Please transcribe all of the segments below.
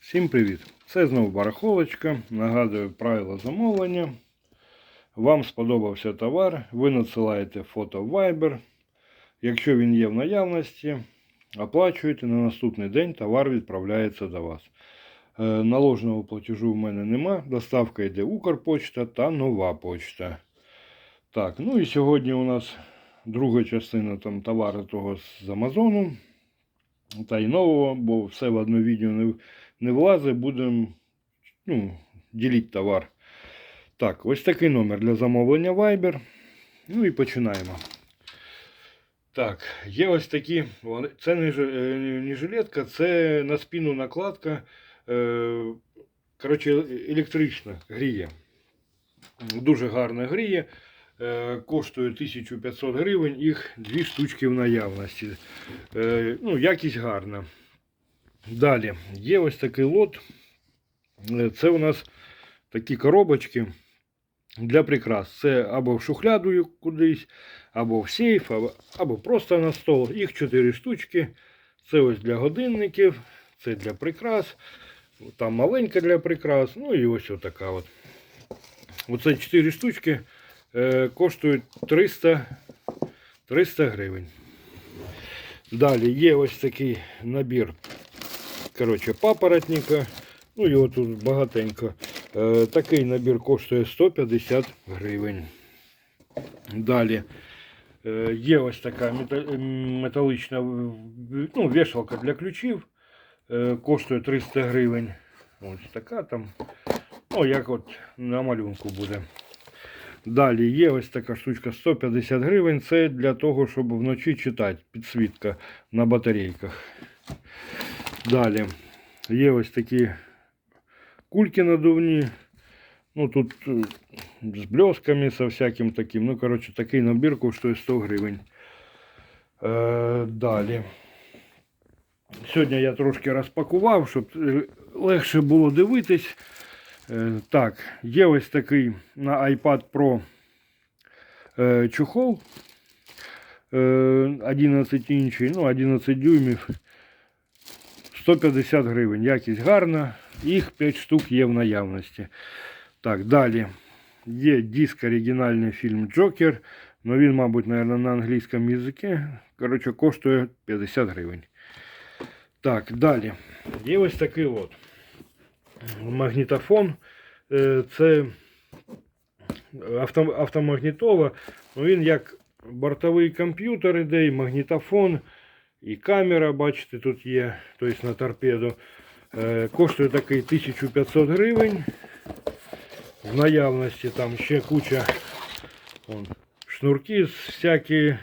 Всім привіт! Це знову барахолочка. Нагадую правила замовлення. Вам сподобався товар, ви надсилаєте фото в Viber. Якщо він є в наявності, оплачуєте на наступний день товар відправляється до вас. Е, Наложеного платежу в мене нема. Доставка йде Укрпочта та нова почта. Так, ну і сьогодні у нас друга частина там товару того з Амазону. Та й нового, бо все в одне відео не, не влазить, будемо ну, ділити товар. Так, ось такий номер для замовлення Viber. Ну і починаємо. Так, є ось такі. Це е, не жилетка, це на спину накладка. е, Коротше, електрична гріє. Дуже гарно гріє. Е, Коштує 1500 гривень, їх дві штучки в наявності. Ну, якість гарна. Далі, є ось такий лот. Е, Це у нас такі коробочки для прикрас. Це або в шухляду кудись, або в сейф, або, або просто на стол. Їх 4 штучки. Це ось для годинників, це для прикрас. Там маленька для прикрас. Ну і ось отака от. Оце 4 штучки е, коштують 300, 300 гривень. Далі є ось такий набір коротше, папоротника. Ну, його тут багатенько. Е, такий набір коштує 150 гривень. Далі е, є ось така мета- металична ну, вішалка для ключів. Е, коштує 300 гривень. Ось така там. Ну, як от на малюнку буде. Далі є ось така штучка 150 гривень. Це для того, щоб вночі читати підсвітка на батарейках. Далі є ось такі кульки надувні. Ну тут е, з блесками, со всяким таким. Ну, коротше, такий набір коштує 100 гривень. Е, далі. Сьогодні я трошки розпакував, щоб е, легше було дивитись. Е, Так, є ось такий на iPad Pro е, чохол. Е, 11 інчий, ну 11 дюймів. 150 гривень. Якість гарна. Їх 5 штук є в наявності. Так, далі. Є диск оригінальний фільм Джокер. Ну він, мабуть, наверное, на англійському язикі. Коротше, коштує 50 гривень. Так, далі. Є ось такий от магнітофон. Е, Це авто, автомагнітола. Ну, він як бортовий комп'ютер іде, і магнітофон, і камера, бачите, тут є, тобто на торпеду. Е, Коштує такий 1500 гривень. В наявності там ще куча вон, шнурки, всякі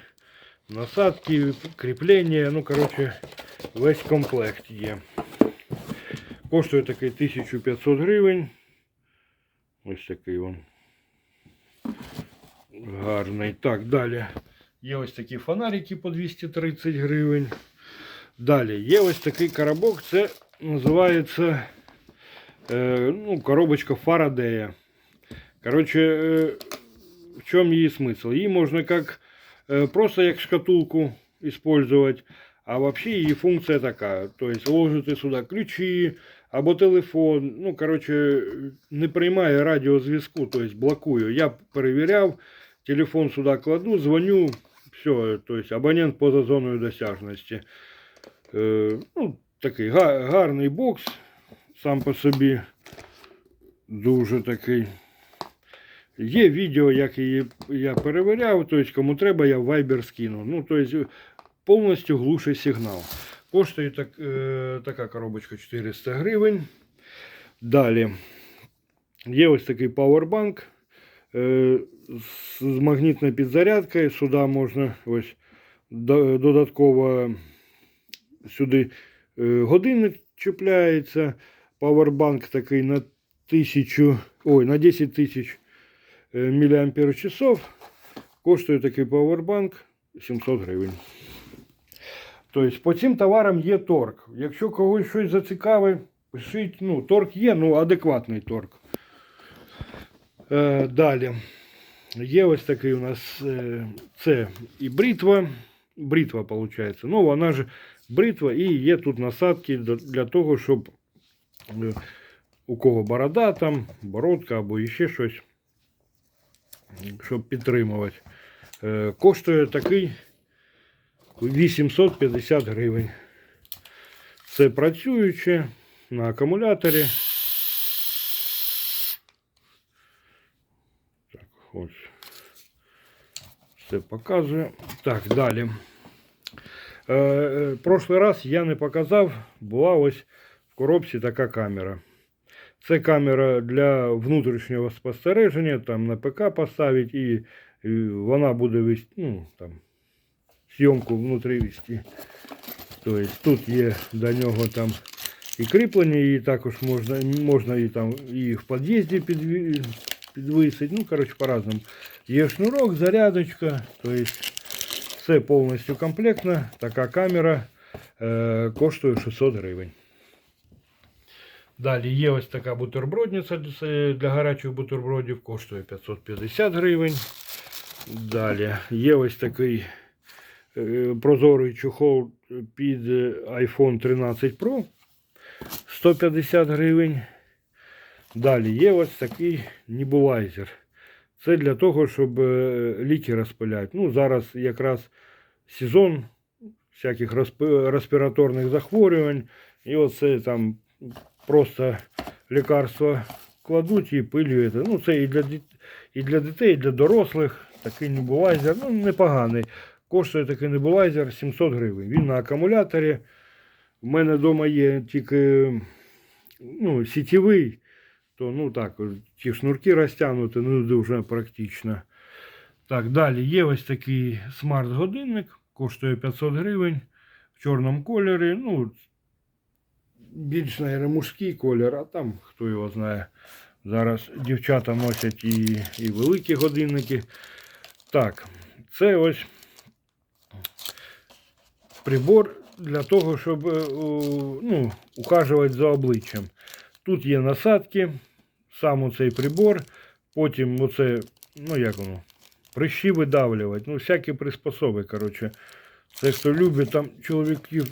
насадки, кріплення. Ну, коротше, весь комплект є. Коштує такий 1500 гривень. Ось такий він. Гарний. Так, далі. Є ось такі фонарики по 230 гривень. Далі є ось такий коробок. Це називається е, ну, коробочка Фарадея. Коротше, е, в чому її смисл? Її можна как, е, просто як шкатулку использовать. А вообще її функція така. Тобто ложите сюди ключі або телефон. Ну, коротше, не приймає радіозв'язку, тобто блокує. Я перевіряв, телефон сюди кладу, дзвоню, Все, тобто абонент поза зоною досяжності. Е, ну, такий га- гарний бокс сам по собі. Дуже такий. Є відео, як її я перевіряв, тобто кому треба, я в Viber скину. Ну, тобто повністю глушить сигнал. Коштує так, е, така коробочка 400 гривень. Далі є ось такий пауербанк е, з, магнітною підзарядкою. Сюди можна ось додатково сюди е, годинник чіпляється. Пауербанк такий на тисячу, ой, на 10 тисяч е, міліампер часов. Коштує такий пауербанк 700 гривень. Тобто по цим товарам є торг. Якщо когось щось зацікавить, пишіть, ну, торг є, ну адекватний торг. Е, далі. Є ось такий у нас е, це і бритва. Бритва, виходить. Ну, вона ж бритва і є тут насадки для того, щоб е, у кого борода там, бородка або ще щось, щоб підтримувати. Е, Коштує такий 850 гривень. Це працююче на акумуляторі. ось. Все показує. Так, далі. Е, е, прошлий раз я не показав, була ось в коробці така камера. Це камера для внутрішнього спостереження, там на ПК поставити і, і вона буде вести, ну, там, зйомку внутрі вести. Тобто тут є до нього там і кріплення, і також можна, можна і там і в під'їзді підві, підвисити. Ну, коротше, по-разному. Є шнурок, зарядочка, тобто все повністю комплектно. Така камера е, коштує 600 гривень. Далі є ось така бутербродниця це для гарячих бутербродів, коштує 550 гривень. Далі є ось такий е, прозорий чохол під е, iPhone 13 Pro 150 гривень. Далі є ось такий небулайзер. Це для того, щоб е, ліки розпиляти. Ну, зараз якраз сезон всяких респіраторних захворювань. І оце там просто лікарства кладуть і пилюють. Ну, це і для, і для дітей, і для дорослих. Такий небулайзер, ну, непоганий. Коштує такий небулайзер 700 гривень. Він на акумуляторі. У мене вдома є тільки ну, сітєвий, то ну так, ті шнурки розтягнути, ну дуже практично. Так, далі є ось такий смарт-годинник, коштує 500 гривень в чорному кольорі. Ну, більш, наверное, мужський колір, а там хто його знає. Зараз дівчата носять і, і великі годинники. Так, це ось прибор для того, щоб е, ну, ухажувати за обличчям. Тут є насадки, сам цей прибор, потім оце, ну як воно, прищі видавлювати, ну всякі приспособи, коротше. Це хто любить там чоловіків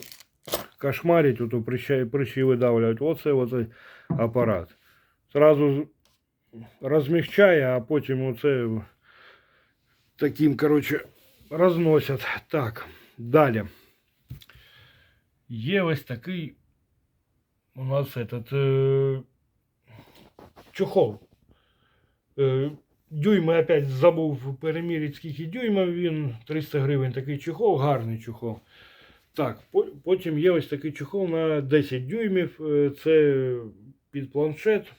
кошмарить, ото прищі, прищі видавлювати, оце оцей апарат. Зразу з- розмягчає, а потім оце таким, коротше, розносять. Так, далі. Є ось такий У нас этот е, чохол. Е, дюйми опять забув переміряти, скільки дюймів він. 300 гривень такий чохол, гарний чохол. Так, потім є ось такий чохол на 10 дюймів. е, Це під планшет.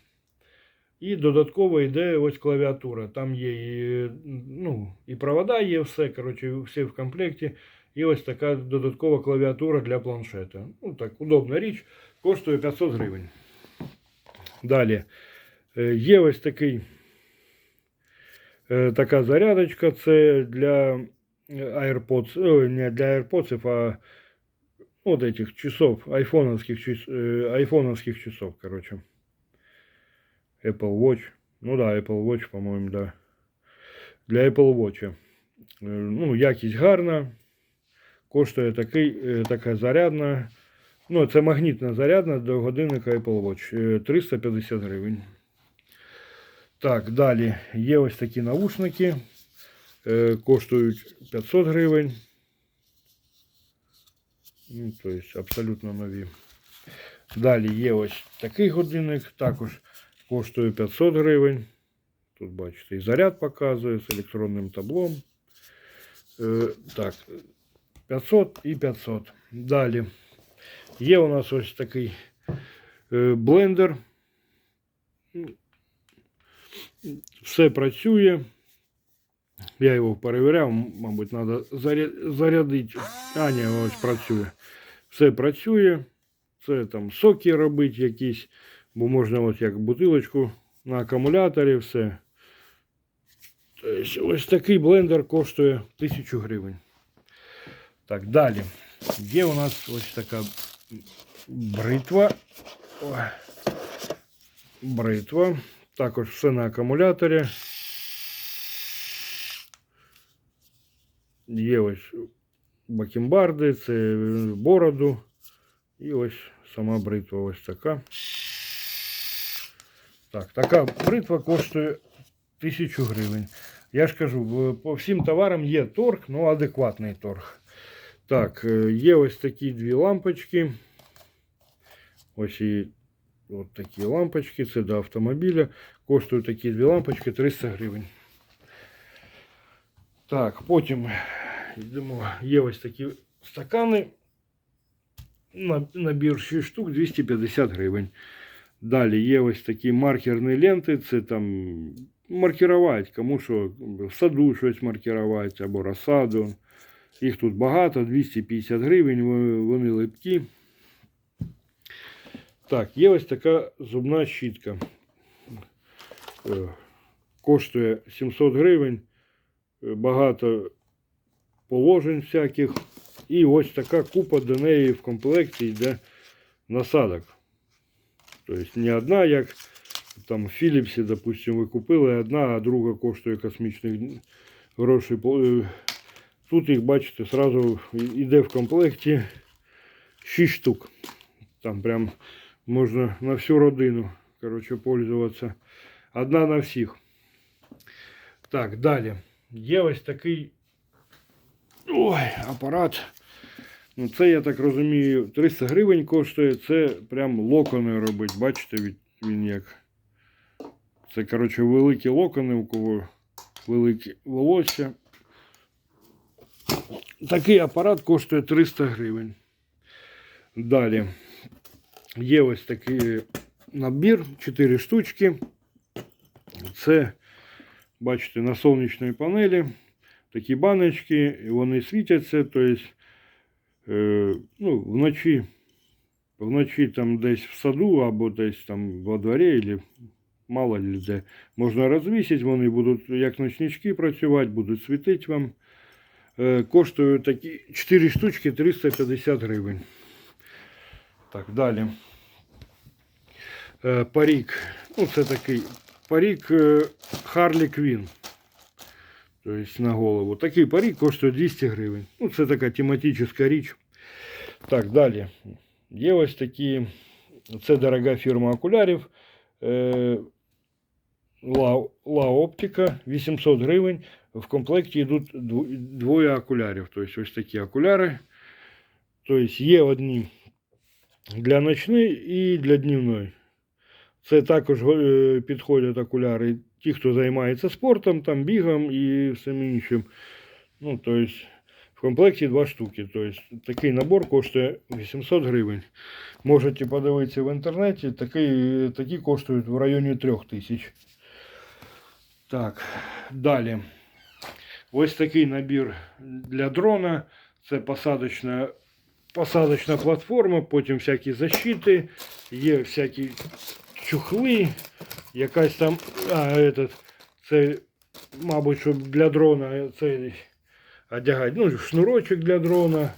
І додатково йде ось клавіатура. Там є і, ну, і провода є, все, коротше, все в комплекті. І ось така додаткова клавіатура для планшета. Ну так, удобна річ, коштує 500 гривень. Далі. Е, Є ось такий, е, така зарядочка. Це для AirPods, ой, не для AirPods, а от этих часов, айфоновских, час- э, айфоновских часов, короче. Apple Watch. Ну да, Apple Watch, по-моєму, да. Для Apple Watch. Е, Ну, якість гарна. Коштує такий, е, така зарядна. Ну, це магнітна зарядна до годинника Apple Watch. Е, 350 гривень. Так, далі. Є ось такі наушники. Е, Коштують 500 гривень. Ну, тобто абсолютно нові. Далі є ось такий годинник, також коштує 500 гривень. Тут бачите, і заряд показує з електронним таблом. Е, так, 500 і 500. Далі. Є у нас ось такий е, блендер. Все працює. Я його перевіряв, мабуть, треба зарядити. А, ні, ось працює. Все працює. Це там соки робити якісь, бо можна ось як бутилочку на акумуляторі, все. Тобто ось такий блендер коштує 1000 гривень. Так, далі. Є у нас ось така бритва. Бритва. Також все на акумуляторі. Є ось бакенбарди, це бороду. І ось сама бритва ось така. Так, така бритва коштує 1000 гривень. Я ж кажу, по всім товарам є торг, ну адекватний торг. Так, е, є ось такі дві лампочки. Ось і от такі лампочки, це до автомобіля. Коштують такі дві лампочки 300 гривень. Так, потім йдемо. Є ось такі стакани. На- Набір 6 штук 250 гривень. Далі є ось такі маркерні ленти. Це там маркувати, кому що в саду щось маркувати або розсаду. Їх тут багато, 250 гривень, вони липкі. Так, є ось така зубна щітка. Е, Коштує 700 гривень. Е, Багато положень всяких. І ось така купа до неї в комплекті йде насадок. Тобто не одна, як там в Філіпсі, допустимо, ви купили одна, а друга коштує космічних грошей. Тут їх, бачите, сразу йде в комплекті 6 штук. Там прям можна на всю родину, короче, пользуватися. Одна на всіх. Так, далі. Є ось такий ой, апарат. Ну, це, я так розумію, 300 гривень коштує. Це прям локони робить. Бачите, він як. Це, коротше, великі локони, у кого великі волосся. Такий апарат коштує 300 гривень. Далі. Є ось такий набір, 4 штучки. Це, бачите, на сонячній панелі. Такі баночки, вони світяться, тобто ну, вночі, вночі там десь в саду або десь там во дворі, або мало ли де, можна розвісити, вони будуть як ночнички працювати, будуть світити вам. Е, коштують такі 4 штучки 350 гривень. Так, далі. Е, парік. Ну, це такий парік е, Харлі Квін. Тобто на голову. Такий парік коштує 200 гривень. Ну, це така тематична річ. Так, далі. Є ось такі. Це дорога фірма окулярів. Е, Ла, Ла Оптика 800 гривень. В комплекті йдуть двоє окулярів. Тобто ось такі окуляри. Тобто є одні для ночної і для днівної. Це також е, підходять окуляри ті, хто займається спортом, там бігом і всім іншим. Ну, тобто, в комплекті два штуки. Тобто, такий набор коштує 800 гривень. Можете подивитися в інтернеті, такий, такі коштують в районі 3000. Так, далі. Ось такий набір для дрона. Це посадочна, посадочна платформа, потім всякі защити, є всякі чухли, якась там, а, этот, це, мабуть, щоб для дрона це одягати, ну, шнурочок для дрона,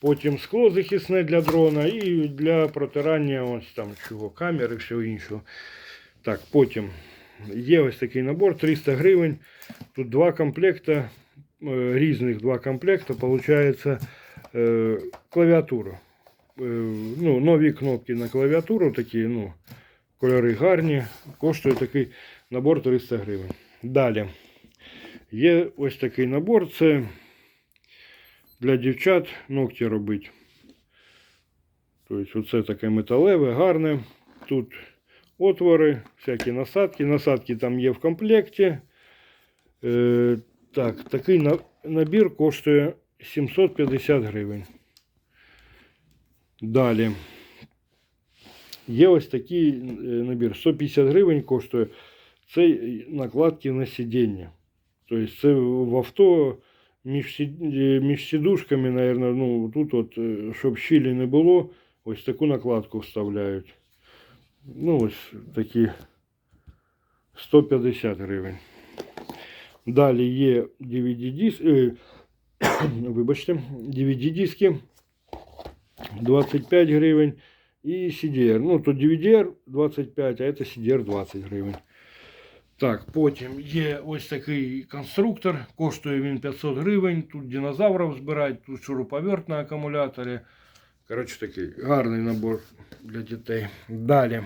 потім скло захисне для дрона і для протирання ось там чого, камери і всього іншого. Так, потім є ось такий набор 300 гривень. Тут два комплекта, е, різних два комплекта, получається е, клавіатура. Е, ну, нові кнопки на клавіатуру, такі, ну, кольори гарні. Коштує такий набор 300 гривень. Далі. Є ось такий набор, це для дівчат ногті робить. Тобто, оце таке металеве, гарне. Тут отвори, всякі насадки. Насадки там є в комплекті. Е, так, такий на- набір коштує 750 гривень. Далі. Є ось такий е, набір. 150 гривень коштує. Це накладки на сидіння. Тобто це в авто між, сід- е, між сідушками, наверное, ну, тут, от, е, щоб щілі не було, ось таку накладку вставляють. Ну, ось такі 150 гривень. Далі є DVD диск, е, вибачте, DVD диски 25 гривень і CDR. Ну, тут DVD 25, а це CDR 20 гривень. Так, потім є ось такий конструктор, коштує він 500 гривень. Тут динозаврів збирають, тут шуруповерт на акумуляторі. Коротше, такий гарний набор для дітей. Далі.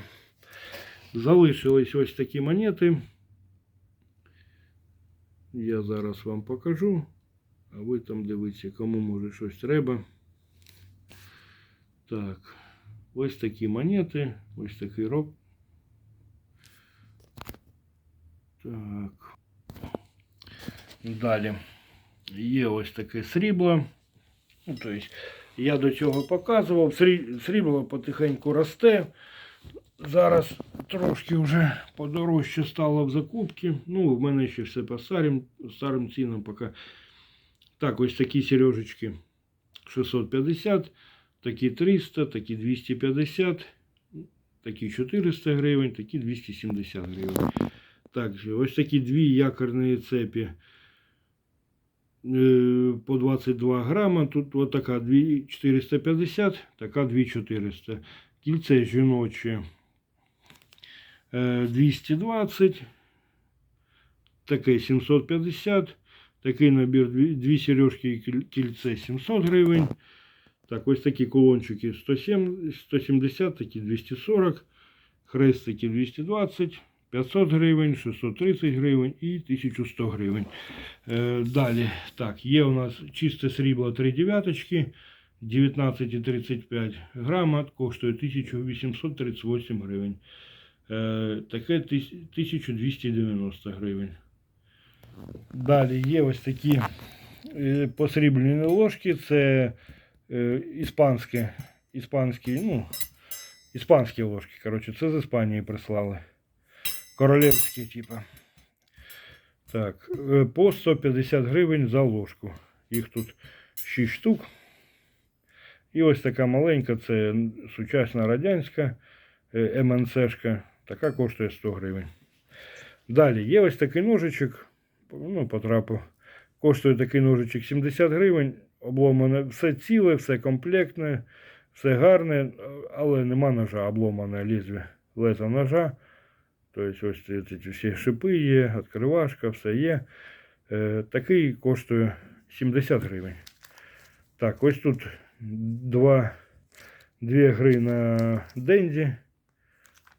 Залишились ось такі монети. Я зараз вам покажу, а ви там дивіться, кому може щось треба. Так, ось такі монети, ось такий роб. Так. Далі. Є ось таке срібло. Ну, тобто, я до цього показував. Срібло потихеньку росте. Зараз трошки вже подорожче стало в закупці. Ну, в мене ще все по старим, старим цінам поки. Так, ось такі сережечки 650, такі 300, такі 250, такі 400 гривень, такі 270 гривень. Так, ось такі дві якорні цепі по 22 грама. Тут от така 2450, така 2400. Кільце жіноче е, 220, таке 750, такий набір, дві, сережки і кільце 700 гривень. Так, ось такі колончики 107, 170, такі 240, хрестики 220, 500 гривень, 630 гривень і 1100 гривень. Е, далі, так, є у нас чисте срібло 3 дев'яточки, 19,35 грама, коштує 1838 гривень. Е, таке 1290 гривень. Далі є ось такі е, посріблені ложки, це іспанські, іспанські, ну, іспанські ложки, коротше, це з Іспанії прислали. Королевські, типа. Так, е, по 150 гривень за ложку. Їх тут 6 штук. І ось така маленька, це сучасна радянська е, МНЦшка. Така коштує 100 гривень. Далі є ось такий ножичок. Ну, потрапив. Коштує такий ножичок 70 гривень. Обломане все ціле, все комплектне, все гарне, але нема ножа, обломане лезвие, лезо ножа. Тобто ось ці, всі шипи є, відкривашка, все є. Е, такий коштує 70 гривень. Так, ось тут два, дві гри на денді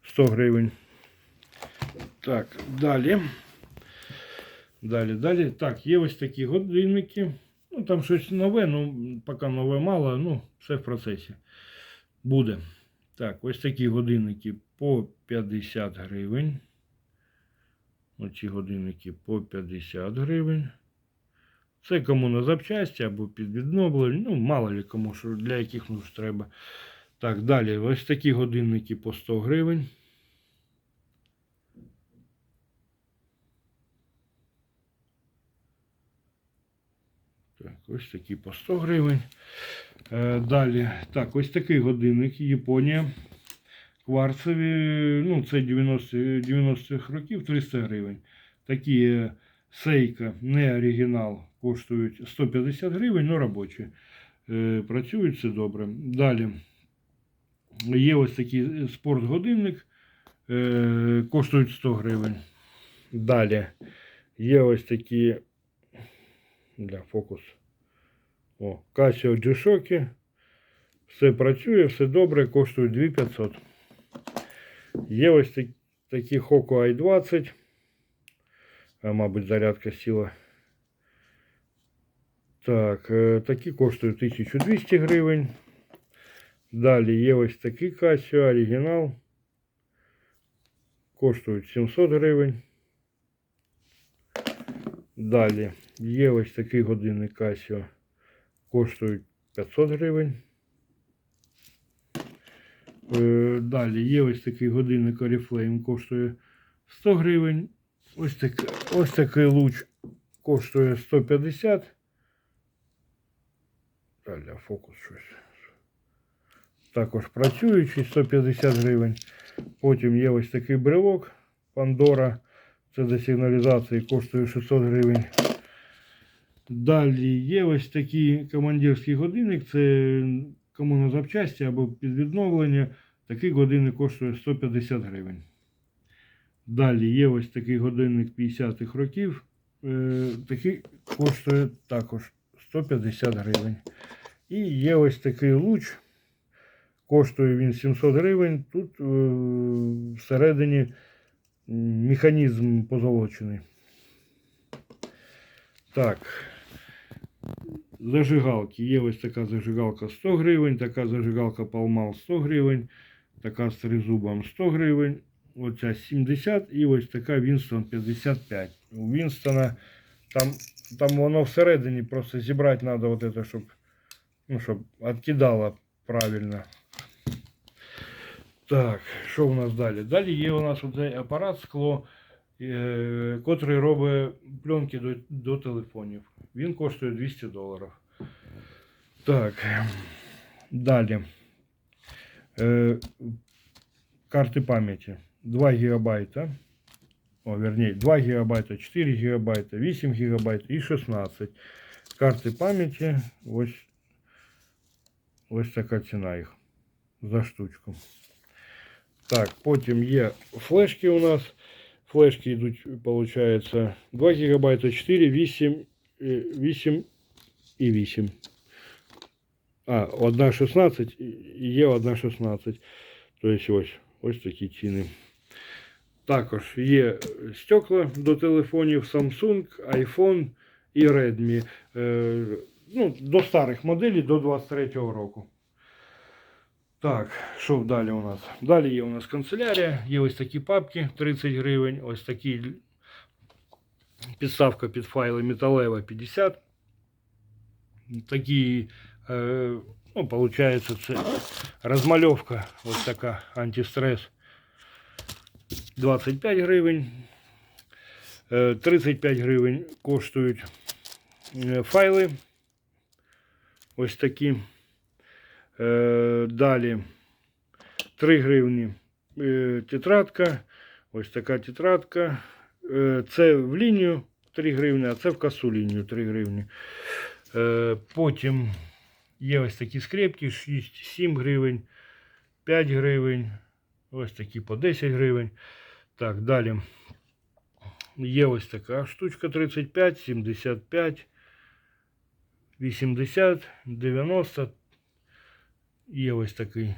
100 гривень. Так, далі. Далі, далі. Так, є ось такі годинники. Ну, там щось нове, ну, поки нове мало, ну, все в процесі. Буде. Так, ось такі годинники по 50 гривень. Оці годинники по 50 гривень. Це кому на запчасті або під відновлення. Ну, мало ли кому, що для яких нуж треба. Так, далі. Ось такі годинники по 100 гривень. Так, ось такі по 100 гривень. Е, далі. Так, ось такий годинник Японія. Кварцеві, ну, це 90 90-х років 300 гривень. Такі сейка, не оригінал, коштують 150 гривень, але робочі. Е, працюють все добре. Далі. Є ось такий спортгодинник, е, коштують 100 гривень. Далі. Є ось такі для фокус. О, Casio G-Shock. Все працює, все добре, коштує 2500. Є ось так- такі Hoku i20. Мабуть, зарядка сіла. Так, е, такі коштують 1200 гривень. Далі є ось такі Casio оригінал. Коштують 700 гривень. Далі є ось такий годинник Casio. Коштують 500 гривень. Е, Далі є ось такий годинник Oriflame, коштує 100 гривень. Ось, так, ось такий луч коштує 150. Далі фокус щось. Також працюючий 150 гривень. Потім є ось такий брелок Pandora. Це для сигналізації коштує 600 гривень. Далі є ось такий командирський годинник. Це кому на запчасті або під відновлення. Такий годинник коштує 150 гривень. Далі є ось такий годинник 50-х років. Е, такий коштує також 150 гривень. І є ось такий луч. Коштує він 700 гривень. Тут е, всередині механізм позолочений. Так. Зажигалки. Є ось така зажигалка 100 гривень, така зажигалка Palmal 100 гривень, така з тризубом 100 гривень, оця 70 і ось така Winston 55. У Вінстона там, там воно всередині просто зібрати треба, вот это, щоб, ну, щоб відкидало правильно. Так, що у нас далі? Далі є у нас оцей апарат скло, е, котрий робить пленки до, до телефонів. Він коштує 200 доларів. Так, далі. Е, карти пам'яті 2 гігабайта. О, вернее, 2 гігабайта, 4 гігабайта, 8 гігабайт і 16. Карти пам'яті, ось, ось така ціна їх за штучку. Так, потім є флешки у нас. Флешки йдуть, виходить, 2 гігабайта, 4, 8, е, 8 і 8. А, одна 16 і є одна 16. Тобто ось, ось такі ціни. Також є стекла до телефонів Samsung, iPhone і Redmi. Е, ну, до старих моделей до 23-го року. Так, що далі у нас? Далі є у нас канцелярія, є ось такі папки 30 гривень, ось такі підставка під файли металева 50. Такі, е, ну, виходить, це розмальовка, ось така антистрес 25 гривень. Е, 35 гривень коштують е, файли. Ось такі. Е, Далі 3 гривні е, тетрадка. Ось така тетрадка. Е, Це в лінію 3 гривні, а це в касу лінію 3 гривні. Е, Потім є ось такі скрепки 6-7 гривень, 5 гривень. Ось такі по 10 гривень. Так, далі. Є ось така штучка 35, 75, 80, 90. Є ось такий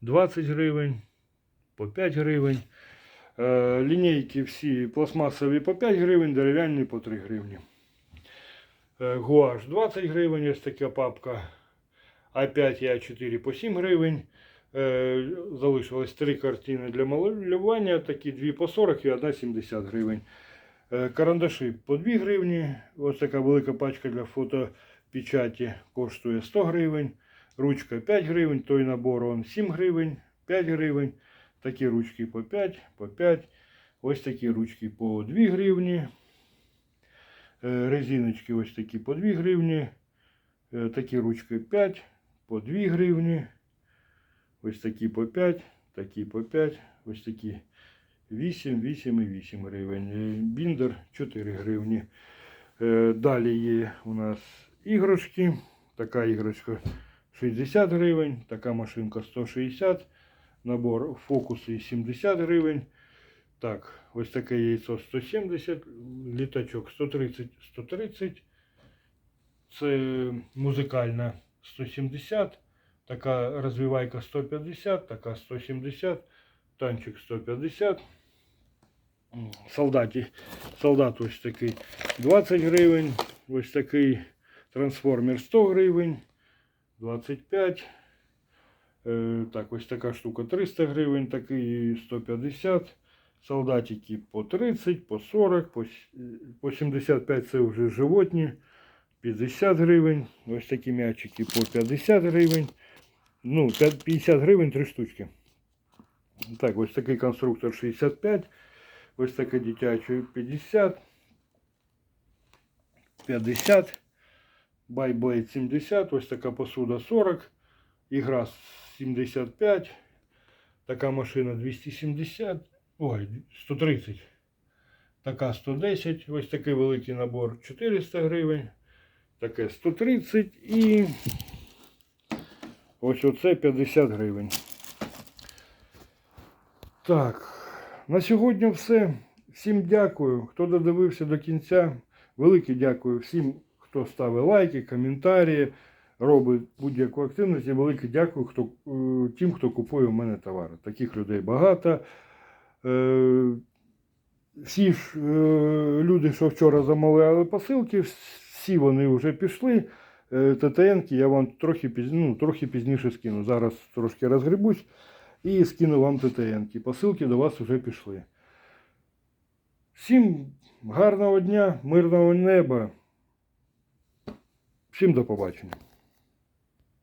20 гривень, по 5 гривень. Е, лінійки всі пластмасові по 5 гривень, дерев'яні по 3 гривні. Е, гуаш 20 гривень, ось така папка. А5 і А4 по 7 гривень. Е, залишилось 3 картини для малювання, такі 2 по 40 і 1 70 гривень. Карандаші по 2 гривні. Ось така велика пачка для фотопечаті коштує 100 гривень. Ручка 5 гривень, той набор он 7 гривень, 5 гривень. Такі ручки по 5, по 5. Ось такі ручки по 2 гривні. Е, Резиночки ось такі по 2 гривні. Е, Такі ручки 5 по 2 гривні. Ось такі по 5, такі по 5, ось такі 8, 8 і 8 гривень. Е, Біндер 4 гривні. Далі є у нас іграшки. Така іграшка 60 гривень, така машинка 160, набор фокуси 70 гривень. Так, ось таке яйцо 170, літачок 130, 130. Це музикальна 170, така розвивайка 150, така 170, танчик 150. Солдаті, солдат ось такий 20 гривень, ось такий трансформер 100 гривень. 25. Е, так, ось така штука 300 гривень, такий 150. Солдатики по 30, по 40, по, с- е, по 75 це вже животні. 50 гривень. Ось такі м'ячики по 50 гривень. Ну, 50 гривень 3 штучки. Так, ось такий конструктор 65. Ось такий дитячий 50. 50. Байблейд 70, ось така посуда 40, ігра 75, така машина 270, ой, 130, така 110, ось такий великий набор 400 гривень, таке 130 і ось оце 50 гривень. Так, на сьогодні все. Всім дякую, хто додивився до кінця. Велике дякую всім, хто ставить лайки, коментарі. Робить будь-яку активність. І велике дякую хто, е, тим, хто купує у мене товари. Таких людей багато. Е, Всі ж е, люди, що вчора замовляли посилки, всі вони вже пішли. ТТН я вам трохи, ну, трохи пізніше скину. Зараз трошки розгребусь і скину вам ТТН. Посилки до вас вже пішли. Всім гарного дня, мирного неба. Всім до побачення.